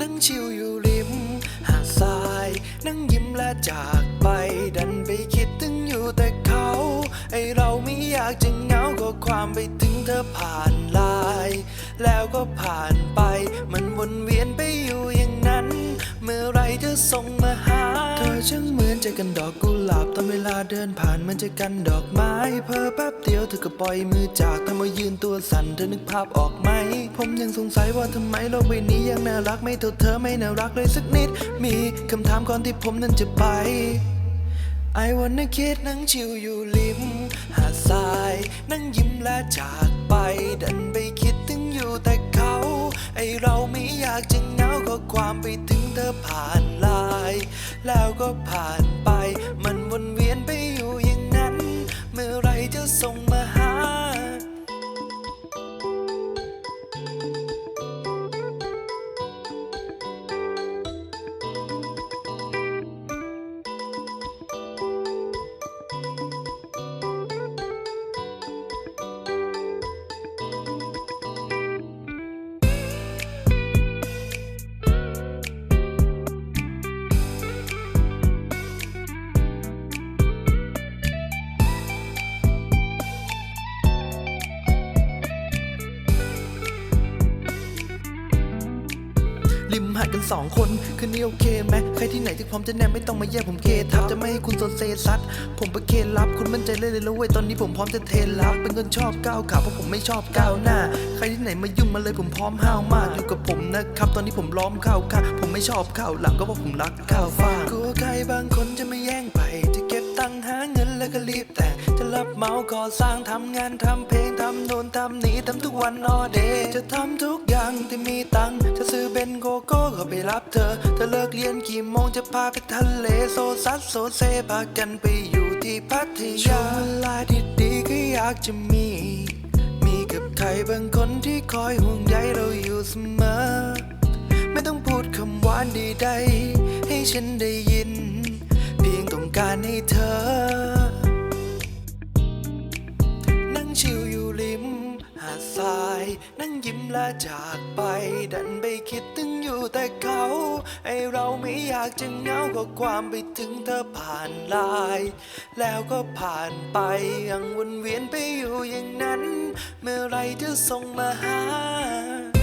นั่งชิวอยู่ริม หาดทราย นั่งยิ้มและจากไป ดันไปคิดถึงอยู่แต่เขา ไอเราไม่อยากจะเหงาก็ความไปถึงเธอผ่านไลาย แล้วก็ผ่านไป มันวนเวียนไปอยู่อย่างนั้น เมื่อไรเธอส่งมาหา เธอช่างเหมือนจะกันดอกกุ ลาเวลาเดินผ่านมันจะกันดอกไม้ เพอแป๊บเดียวเธอก็ปล่อยมือจากทำมายืนตัวสั่นเธอนึกภาพออกไหม ผมยังสงสัยว่าทำไมโลกใบนี้ยังน่ารักไม่เท่าเธอไม่น่ารักเลยสักนิด มีคำถามก่อนที่ผมนั้นจะไป I wanna คิดนั่งชิวอยู่ริม หาดทราย นั่งยิ้มและจากไป ดันไปคิดถึงอยู่แต่เขา ไอเราไม่อยากจะเหงาก็ความไปถึงเธอผ่านไลาย แล้วก็ผ่าน หาดกันสองคน คืนนี้โอเคไหมใครที่ไหนที่พร้อมจะแนมไม่ต้องมาแย่ผมเคทับจะไม่ให้คุณโซนเซซัดผมประเคนรับคุณมั่นใจเลยเลยแล้วเว้ยตอนนี้ผมพร้อมจะเทรับเป็นคนชอบก้าวขาเพราะผมไม่ชอบก้าวหน้า ใครที่ไหนมายุ่งมาเลยผมพร้อมห้าวมากอยู่กับผมนะครับตอนนี้ผมล้อมข้าวค่ะ ผมไม่ชอบข้าวหลังก็เพราะผมรักข้าวฟ่างกลัวใครบางคนจะมาแย่งไป จะเก็บตังค์หาเงินแล้วก็รีบแต่งจะรับเหมาก่อสร้างทำงานทำเพำโน่นทำนี่ทำทุกวันออเดย์จะทำทุกอย่างที่มีตังค์จะซื้อเบนโกโก้ก็ไปรับเธอ เธอเลิกเรียนกี่โมงจะพาไปทะเลโซซัดโซเซพากันไปอยู่ที่พัทยาช่วงเวลาที่ดีก็อยากจะมี มีกับใครบางคนที่คอยห่วงใยเราอยู่เสมอ ไม่ต้องพูดคำหวานใดๆให้ฉันได้ยิน เพียงต้องการให้เธอาย นั่งยิ้มและจากไป ดันไปคิดถึงอยู่แต่เขา ไอเราไม่อยากจะเหงาก็ความไปถึงเธอผ่านลาย แล้วก็ผ่านไปยังวนเวียนไปอยู่อย่างนั้น เมื่อไรจะส่งมาหา